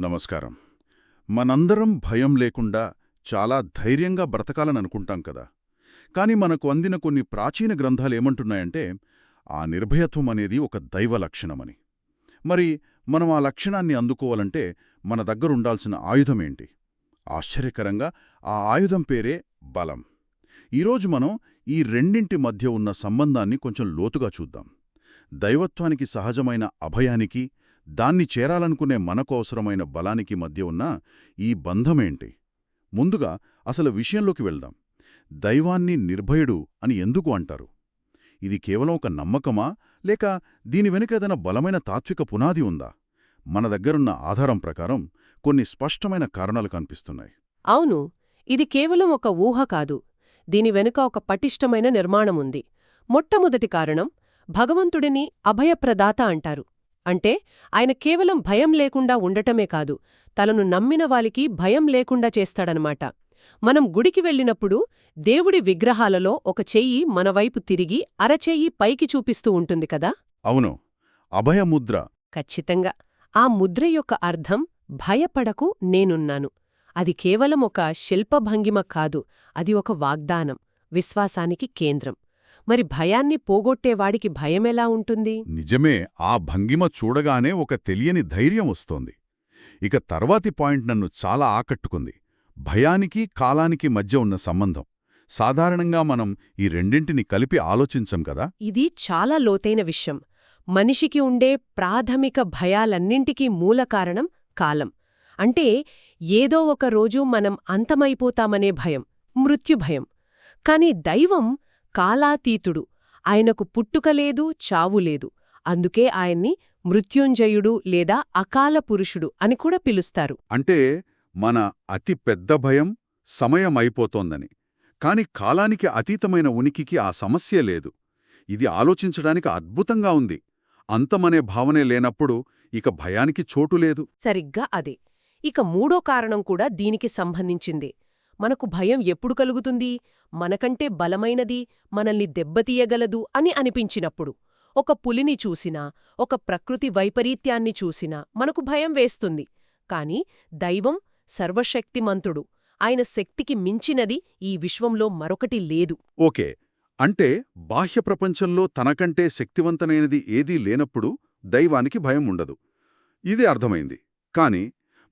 నమస్కారం. మనందరం భయం లేకుండా చాలా ధైర్యంగా బ్రతకాలననుకుంటాం కదా. కాని మనకు అందిన కొన్ని ప్రాచీన గ్రంథాలేమంటున్నాయంటే ఆ నిర్భయత్వం అనేది ఒక దైవ లక్షణమని. మరి మనం ఆ లక్షణాన్ని అందుకోవాలంటే మన దగ్గరుండాల్సిన ఆయుధమేంటి? ఆశ్చర్యకరంగా ఆ ఆయుధం పేరే బలం. ఈరోజు మనం ఈ రెండింటి మధ్య ఉన్న సంబంధాన్ని కొంచెం లోతుగా చూద్దాం. దైవత్వానికి సహజమైన అభయానికి దాన్ని చేరాలనుకునే మనకు అవసరమైన బలానికి మధ్య ఉన్న ఈ బంధమేంటి? ముందుగా అసలు విషయంలోకి వెళ్దాం. దైవాన్ని నిర్భయుడు అని ఎందుకు అంటారు? ఇది కేవలం ఒక నమ్మకమా? లేక దీని వెనుక ఏదైనా బలమైన తాత్విక పునాది ఉందా? మన దగ్గరున్న ఆధారం ప్రకారం కొన్ని స్పష్టమైన కారణాలు కనిపిస్తున్నాయి. అవును ఇది కేవలం ఒక ఊహ కాదు. దీని వెనుక ఒక పటిష్టమైన నిర్మాణముంది మొట్టమొదటి కారణం భగవంతుడిని అభయప్రదాత అంటారు. అంటే ఆయన కేవలం భయం లేకుండా ఉండటమే కాదు తనను నమ్మిన వాలికి భయం లేకుండా చేస్తాడనమాట. మనం గుడికి వెళ్ళినప్పుడు దేవుడి విగ్రహాలలో ఒక చెయ్యి మనవైపు తిరిగి అరచెయ్యి పైకి చూపిస్తూ ఉంటుంది కదా? అవును. అభయముద్ర ఖచ్చితంగా. ఆ ముద్ర యొక్క అర్థం భయపడకు నేనున్నాను. అది కేవలం ఒక శిల్పభంగిమ కాదు అది ఒక వాగ్దానం విశ్వాసానికి కేంద్రం. మరి భయాన్ని పోగొట్టేవాడికి భయమెలా ఉంటుంది? నిజమే ఆ భంగిమ చూడగానే ఒక తెలియని ధైర్యం వస్తోంది. ఇక తర్వాతి పాయింట్ నన్ను చాలా ఆకట్టుకుంది. భయానికి కాలానికి మధ్య ఉన్న సంబంధం. సాధారణంగా మనం ఈ రెండింటిని కలిపి ఆలోచించం కదా? ఇది చాలా లోతైన విషయం. మనిషికి ఉండే ప్రాథమిక భయాలన్నింటికీ మూల కారణం కాలం. అంటే ఏదో ఒక రోజు మనం అంతమైపోతామనే భయం మృత్యుభయం కాని దైవం కాలాతీతుడు. ఆయనకు పుట్టుకలేదు చావులేదు అందుకే ఆయన్ని మృత్యుంజయుడు లేదా అకాల పురుషుడు అని కూడా పిలుస్తారు. అంటే మన అతి పెద్ద భయం సమయం అయిపోతోందని కాని కాలానికి అతీతమైన ఉనికికి ఆ సమస్య లేదు. ఇది ఆలోచించడానికి అద్భుతంగా ఉంది. అంతమనే భావనే లేనప్పుడు ఇక భయానికి చోటు లేదు. సరిగ్గా అదే. ఇక మూడో కారణం కూడా దీనికి సంబంధించిందే. మనకు భయం ఎప్పుడు కలుగుతుంది? మనకంటే బలమైనది మనల్ని దెబ్బతీయగలదు అని అనిపించినప్పుడు. ఒక పులిని చూసినా ఒక ప్రకృతి వైపరీత్యాన్ని చూసినా మనకు భయం వేస్తుంది. కాని దైవం సర్వశక్తిమంతుడు. ఆయన శక్తికి మించినది ఈ విశ్వంలో మరొకటి లేదు. ఓకే. అంటే బాహ్య ప్రపంచంలో తనకంటే శక్తివంతమైనది ఏదీ లేనప్పుడు దైవానికి భయం ఉండదు. ఇది అర్థమైంది. కాని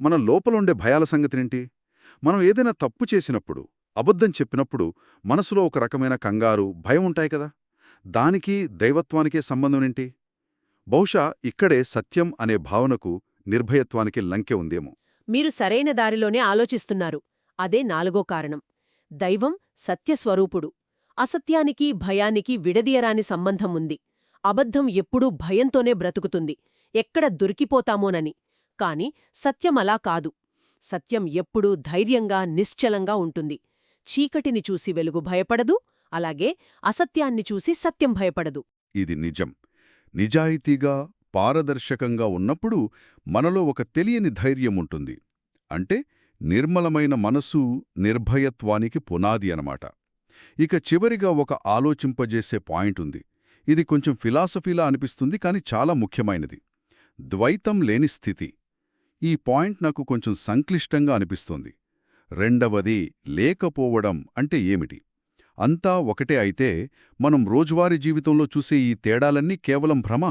మన లోపలుండే భయాల సంగతినేంటి? మనం ఏదైనా తప్పు చేసినప్పుడు అబద్ధం చెప్పినప్పుడు మనసులో ఒక రకమైన కంగారు భయం ఉంటాయి కదా? దానికి దైవత్వానికే సంబంధమేంటి బహుశా ఇక్కడే సత్యం అనే భావనకు నిర్భయత్వానికి లంకె ఉందేమో. మీరు సరైన దారిలోనే ఆలోచిస్తున్నారు. అదే నాలుగో కారణం. దైవం సత్యస్వరూపుడు. అసత్యానికి భయానికి విడదీయరాని సంబంధం ఉంది. అబద్ధం ఎప్పుడూ భయంతోనే బ్రతుకుతుంది. ఎక్కడ దొరికిపోతామోనని. కాని సత్యమలా కాదు. సత్యం ఎప్పుడూ ధైర్యంగా నిశ్చలంగా ఉంటుంది. చీకటిని చూసి వెలుగు భయపడదు అలాగే అసత్యాన్ని చూసి సత్యం భయపడదు. ఇది నిజం. నిజాయితీగా పారదర్శకంగా ఉన్నప్పుడు మనలో ఒక తెలియని ధైర్యముంటుంది అంటే నిర్మలమైన మనసు నిర్భయత్వానికి పునాది అనమాట ఇక చివరిగా ఒక ఆలోచింపజేసే పాయింట్ ఉంది. ఇది కొంచెం ఫిలాసఫీలా అనిపిస్తుంది కాని చాలా ముఖ్యమైనది. ద్వైతం లేని స్థితి. ఈ పాయింట్ నాకు కొంచెం సంక్లిష్టంగా అనిపిస్తోంది. రెండవది లేకపోవడం అంటే ఏమిటి? అంతా ఒకటే అయితే మనం రోజువారీ జీవితంలో చూసే ఈ తేడాలన్నీ కేవలం భ్రమ?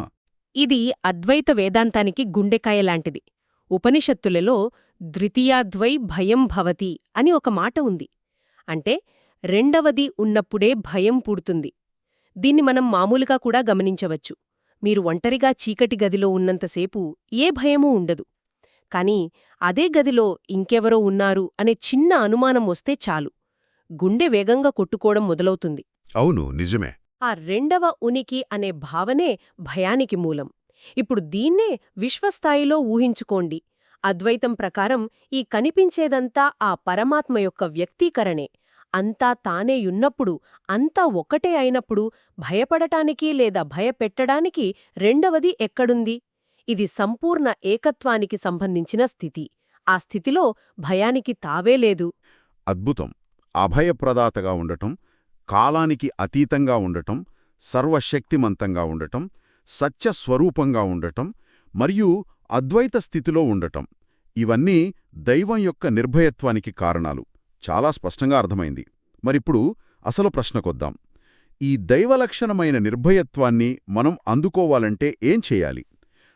ఇది అద్వైత వేదాంతానికి గుండెకాయ లాంటిది. ఉపనిషత్తులలో ద్వితీయాద్వై భయం భవతి అని ఒక మాట ఉంది. అంటే రెండవది ఉన్నప్పుడే భయం పుడుతుంది. దీన్ని మనం మామూలుగా కూడా గమనించవచ్చు. మీరు ఒంటరిగా చీకటి గదిలో ఉన్నంతసేపు ఏ భయమూ ఉండదు. కాని అదే గదిలో ఇంకెవరో ఉన్నారు అనే చిన్న అనుమానం వస్తే చాలు. గుండె వేగంగా కొట్టుకోవడం మొదలవుతుంది. అవును నిజమే. ఆ రెండవ ఉనికి అనే భావనే భయానికి మూలం. ఇప్పుడు దీన్నే విశ్వస్థాయిలో ఊహించుకోండి. అద్వైతం ప్రకారం ఈ కనిపించేదంతా ఆ పరమాత్మ యొక్క వ్యక్తీకరణే. అంతా తానేయున్నప్పుడు అంతా ఒకటే అయినప్పుడు భయపడటానికి లేదా భయపెట్టడానికి రెండవది ఎక్కడుంది? ఇది సంపూర్ణ ఏకత్వానికి సంబంధించిన స్థితి. ఆ స్థితిలో భయానికి తావే లేదు. అద్భుతం. అభయప్రదాతగా ఉండటం కాలానికి అతీతంగా ఉండటం సర్వశక్తిమంతంగా ఉండటం సత్యస్వరూపంగా ఉండటం మరియు అద్వైత స్థితిలో ఉండటం. ఇవన్నీ దైవం యొక్క నిర్భయత్వానికి కారణాలు. చాలా స్పష్టంగా అర్థమైంది. మరిప్పుడు అసలు ప్రశ్నకొద్దాం. ఈ దైవలక్షణమైన నిర్భయత్వాన్ని మనం అందుకోవాలంటే ఏం చేయాలి?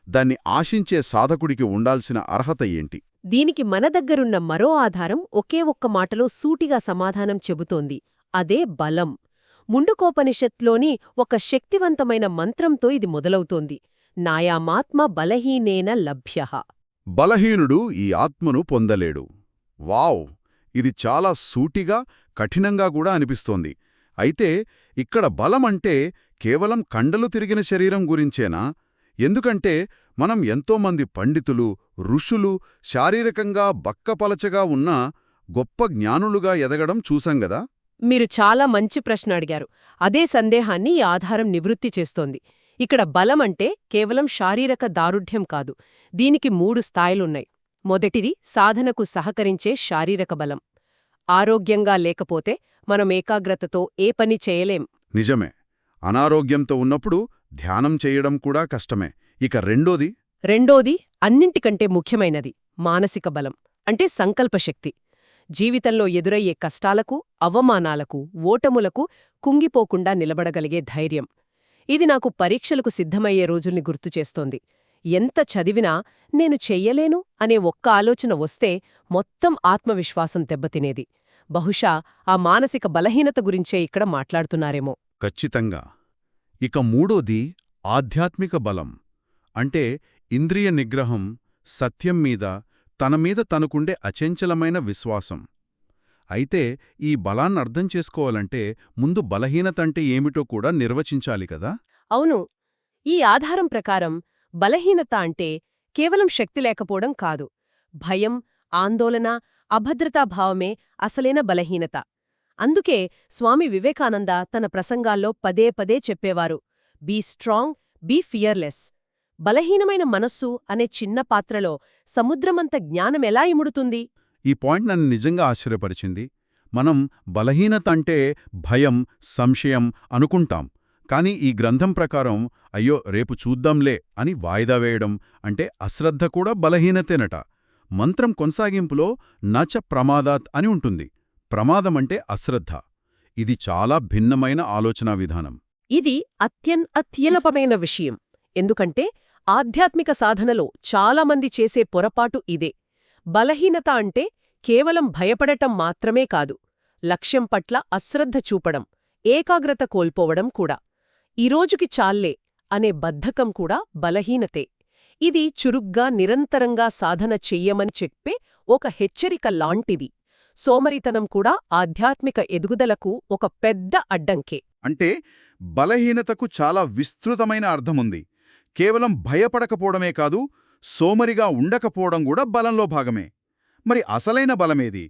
దాన్ని ఆశించే సాధకుడికి ఉండాల్సిన అర్హత ఏంటి? దీనికి మన దగ్గరున్న మరో ఆధారం ఒకే ఒక్క మాటలో సూటిగా సమాధానం చెబుతోంది. అదే బలం. ముండుకోపనిషత్లోని ఒక శక్తివంతమైన మంత్రంతో ఇది మొదలవుతోంది. నాయామాత్మ బలహీనేన లభ్య. బలహీనుడు ఈ ఆత్మను పొందలేడు. వావ్! ఇది చాలా సూటిగా కఠినంగా కూడా అనిపిస్తోంది. అయితే ఇక్కడ బలమంటే కేవలం కండలు తిరిగిన శరీరం గురించేనా? ఎందుకంటే మనం ఎంతోమంది పండితులు ఋషులు శారీరకంగా బక్కపలచగా ఉన్నా గొప్ప జ్ఞానులుగా ఎదగడం చూసంగదా మీరు చాలా మంచి ప్రశ్న అడిగారు. అదే సందేహాన్ని ఈ ఆధారం నివృత్తి చేస్తోంది. ఇక్కడ బలమంటే కేవలం శారీరక దారుఢ్యం కాదు. దీనికి మూడు స్థాయిలున్నాయి. మొదటిది సాధనకు సహకరించే శారీరక బలం. ఆరోగ్యంగా లేకపోతే మనం ఏకాగ్రతతో ఏ పని చేయలేం. నిజమే. అనారోగ్యంతో ఉన్నప్పుడు ధ్యానం చేయడం కూడా కష్టమే. ఇక రెండోది? రెండోది అన్నింటికంటే ముఖ్యమైనది మానసిక బలం అంటే సంకల్పశక్తి జీవితంలో ఎదురయ్యే కష్టాలకు అవమానాలకు ఓటములకు కుంగిపోకుండా నిలబడగలిగే ధైర్యం. ఇది నాకు పరీక్షలకు సిద్ధమయ్యే రోజుల్ని గుర్తుచేస్తోంది ఎంత చదివినా నేను చెయ్యలేను అనే ఒక్క ఆలోచన వస్తే మొత్తం ఆత్మవిశ్వాసం దెబ్బతినేది. బహుశా ఆ మానసిక బలహీనత గురించే ఇక్కడ మాట్లాడుతున్నారేమో. ఖచ్చితంగా. ఇక మూడోది ఆధ్యాత్మిక బలం. అంటే ఇంద్రియ నిగ్రహం సత్యం మీద తన మీద తనకుండే అచంచలమైన విశ్వాసం. అయితే ఈ బలాన్నర్థం చేసుకోవాలంటే ముందు బలహీనతంటే ఏమిటో కూడా నిర్వచించాలి కదా? అవును. ఈ ఆధారం ప్రకారం బలహీనత అంటే కేవలం శక్తి లేకపోవడం కాదు. భయం ఆందోళన అభద్రతాభావమే అసలైన బలహీనత. అందుకే స్వామి వివేకానంద తన ప్రసంగాల్లో పదే పదే చెప్పేవారు. Be strong be fearless. బలహీనమైన మనస్సు అనే చిన్న పాత్రలో సముద్రమంత జ్ఞానమెలా ఇముడుతుంది? ఈ పాయింట్ నన్ను నిజంగా ఆశ్చర్యపరిచింది. మనం బలహీనత అంటే భయం సంశయం అనుకుంటాం. కానీ ఈ గ్రంథం ప్రకారం అయ్యో రేపు చూద్దాంలే అని వాయిదా వేయడం అంటే అశ్రద్ధ కూడా బలహీనతేనట. మంత్రం కొనసాగింపులో నచ ప్రమాదాత్ అని ఉంటుంది. ప్రమాదమంటే అశ్రద్ధ. ఇది చాలా భిన్నమైన ఆలోచనా విధానం. ఇది అత్యన్ అత్యలపమైన విషయం. ఎందుకంటే ఆధ్యాత్మిక సాధనలో చాలామంది చేసే పొరపాటు ఇదే. బలహీనత అంటే కేవలం భయపడటం మాత్రమే కాదు లక్ష్యం పట్ల అశ్రద్ధ చూపడం ఏకాగ్రత కోల్పోవడం కూడా. ఈరోజుకి చాల్లే అనే బద్ధకం కూడా బలహీనతే. ఇది చురుగ్గా నిరంతరంగా సాధన చెయ్యమని చెప్పే ఒక హెచ్చరిక లాంటిది. సోమరితనం కూడా ఆధ్యాత్మిక ఎదుగుదలకు ఒక పెద్ద అడ్డంకే. అంటే బలహీనతకు చాలా విస్తృతమైన అర్థముంది. కేవలం భయపడకపోవడమే కాదు సోమరిగా ఉండకపోవడం కూడా బలంలో భాగమే. మరి అసలైన బలమేది?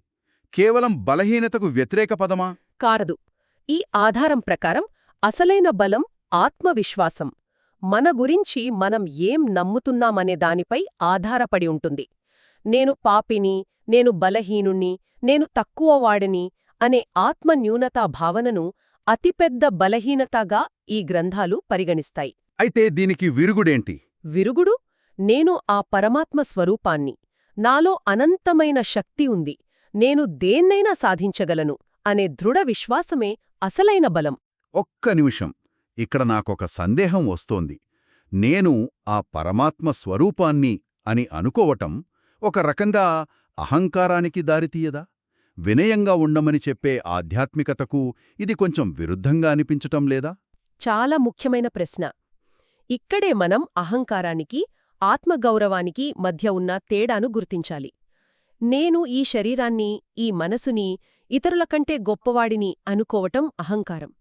కేవలం బలహీనతకు వ్యతిరేక పదమా? కారదు. ఈ ఆధారం ప్రకారం అసలైన బలం ఆత్మవిశ్వాసం. మన గురించి మనం ఏం నమ్ముతున్నామనే దానిపై ఆధారపడి ఉంటుంది. నేను పాపిని నేను బలహీనుణ్ణి నేను తక్కువవాడిని అనే ఆత్మన్యూనతా భావనను అతిపెద్ద బలహీనతగా ఈ గ్రంథాలు పరిగణిస్తాయి. అయితే దీనికి విరుగుడేంటి? విరుగుడు నేను ఆ పరమాత్మ స్వరూపాన్ని నాలో అనంతమైన శక్తి ఉంది నేను దేన్నైనా సాధించగలను అనే దృఢ విశ్వాసమే అసలైన బలం. ఒక్క నిమిషం ఇక్కడ నాకొక సందేహం వస్తోంది. నేను ఆ పరమాత్మ స్వరూపాన్ని అని అనుకోవటం ఒక రకంగా అహంకారానికి దారితీయదా వినయంగా ఉండమని చెప్పే ఆధ్యాత్మికతకు ఇది కొంచెం విరుద్ధంగా అనిపించటం లేదా? చాలా ముఖ్యమైన ప్రశ్న. ఇక్కడే మనం అహంకారానికి ఆత్మగౌరవానికి మధ్య ఉన్న తేడాను గుర్తించాలి. నేను ఈ శరీరాన్ని ఈ మనసుని ఇతరుల కంటే గొప్పవాడిని అనుకోవటం అహంకారం.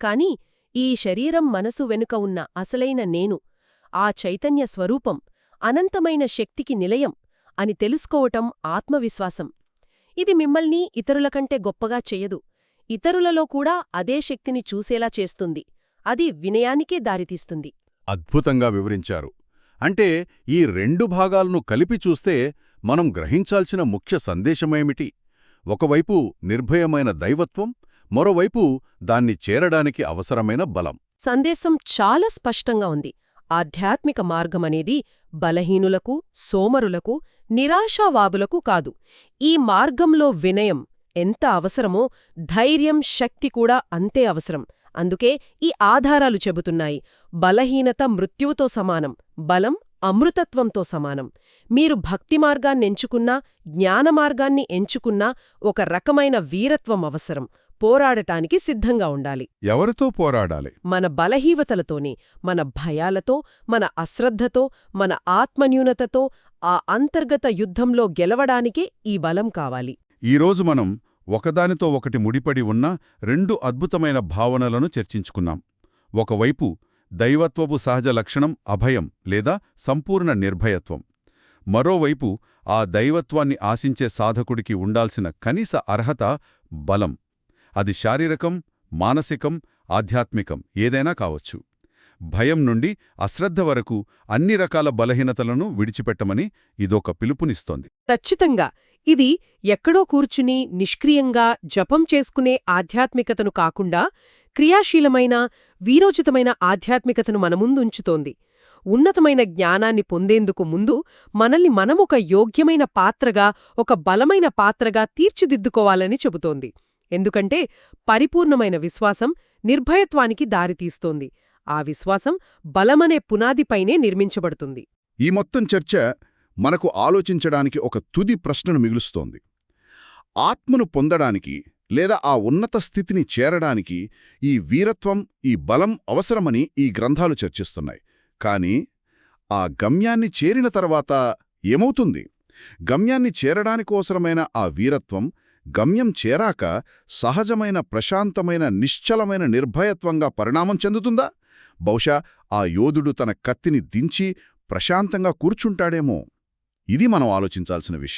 కాని ఈ శరీరం మనసు వెనుక ఉన్న అసలైన నేను ఆ చైతన్య స్వరూపం అనంతమైన శక్తికి నిలయం అని తెలుసుకోవటం ఆత్మవిశ్వాసం. ఇది మిమ్మల్ని ఇతరుల కంటే గొప్పగా చెయ్యదు ఇతరులలో కూడా అదే శక్తిని చూసేలా చేస్తుంది. అది వినయానికే దారితీస్తుంది. అద్భుతంగా వివరించారు. అంటే ఈ రెండు భాగాలను కలిపి చూస్తే మనం గ్రహించాల్సిన ముఖ్య సందేశమేమిటి? ఒకవైపు నిర్భయమైన దైవత్వం మరోవైపు దాన్ని చేరడానికి అవసరమైన బలం. సందేశం చాలా స్పష్టంగా ఉంది. ఆధ్యాత్మిక మార్గమనేది బలహీనులకు సోమరులకు నిరాశావాదులకు కాదు. ఈ మార్గంలో వినయం ఎంత అవసరమో ధైర్యం శక్తి కూడా అంతే అవసరం. అందుకే ఈ ఆధారాలు చెబుతున్నాయి. బలహీనత మృత్యువుతో సమానం బలం అమృతత్వంతో సమానం. మీరు భక్తి మార్గాన్ని ఎంచుకున్నా జ్ఞాన మార్గాన్ని ఎంచుకున్నా ఒక రకమైన వీరత్వం అవసరం. పోరాడటానికి సిద్ధంగా ఉండాలి. ఎవరితో పోరాడాలి? మన బలహీనతలతోనే మన భయాలతో మన అశ్రద్ధతో మన ఆత్మన్యూనతతో ఆ అంతర్గత యుద్ధంలో గెలవడానికే ఈ బలం కావాలి. ఈరోజు మనం ఒకదానితో ఒకటి ముడిపడి ఉన్న రెండు అద్భుతమైన భావనలను చర్చించుకున్నాం. ఒకవైపు దైవత్వపు సహజ లక్షణం అభయం లేదా సంపూర్ణ నిర్భయత్వం. మరోవైపు ఆ దైవత్వాన్ని ఆశించే సాధకుడికి ఉండాల్సిన కనీస అర్హత బలం. అది శారీరకం మానసికం ఆధ్యాత్మికం ఏదైనా కావచ్చు. భయం నుండి అశ్రద్ధ వరకు అన్ని రకాల బలహీనతలను విడిచిపెట్టమని ఇదొక పిలుపునిస్తోంది. ఖచ్చితంగా. ఇది ఎక్కడో కూర్చుని నిష్క్రియంగా జపం చేసుకునే ఆధ్యాత్మికతను కాకుండా క్రియాశీలమైన వీరోచితమైన ఆధ్యాత్మికతను మన ముందుంచుతోంది. ఉన్నతమైన జ్ఞానాన్ని పొందేందుకు ముందు మనల్ని మనమొక యోగ్యమైన పాత్రగా ఒక బలమైన పాత్రగా తీర్చిదిద్దుకోవాలని చెబుతోంది. ఎందుకంటే పరిపూర్ణమైన విశ్వాసం నిర్భయత్వానికి దారితీస్తోంది. ఆ విశ్వాసం బలమనే పునాదిపైనే నిర్మించబడుతుంది. ఈ మొత్తం చర్చ మనకు ఆలోచించడానికి ఒక తుది ప్రశ్నను మిగులుస్తోంది. ఆత్మను పొందడానికి లేదా ఆ ఉన్నత స్థితిని చేరడానికి ఈ వీరత్వం ఈ బలం అవసరమని ఈ గ్రంథాలు చర్చిస్తున్నాయి. కానీ ఆ గమ్యాన్ని చేరిన తర్వాత ఏమవుతుంది? గమ్యాన్ని చేరడానికి అవసరమైన ఆ వీరత్వం గమ్యం చేరాక సహజమైన ప్రశాంతమైన నిశ్చలమైన నిర్భయత్వంగా పరిణామం చెందుతుందా? బహుశా ఆ యోధుడు తన కత్తిని దించి ప్రశాంతంగా కూర్చుంటాడేమో. ఇది మనం ఆలోచించాల్సిన విషయం.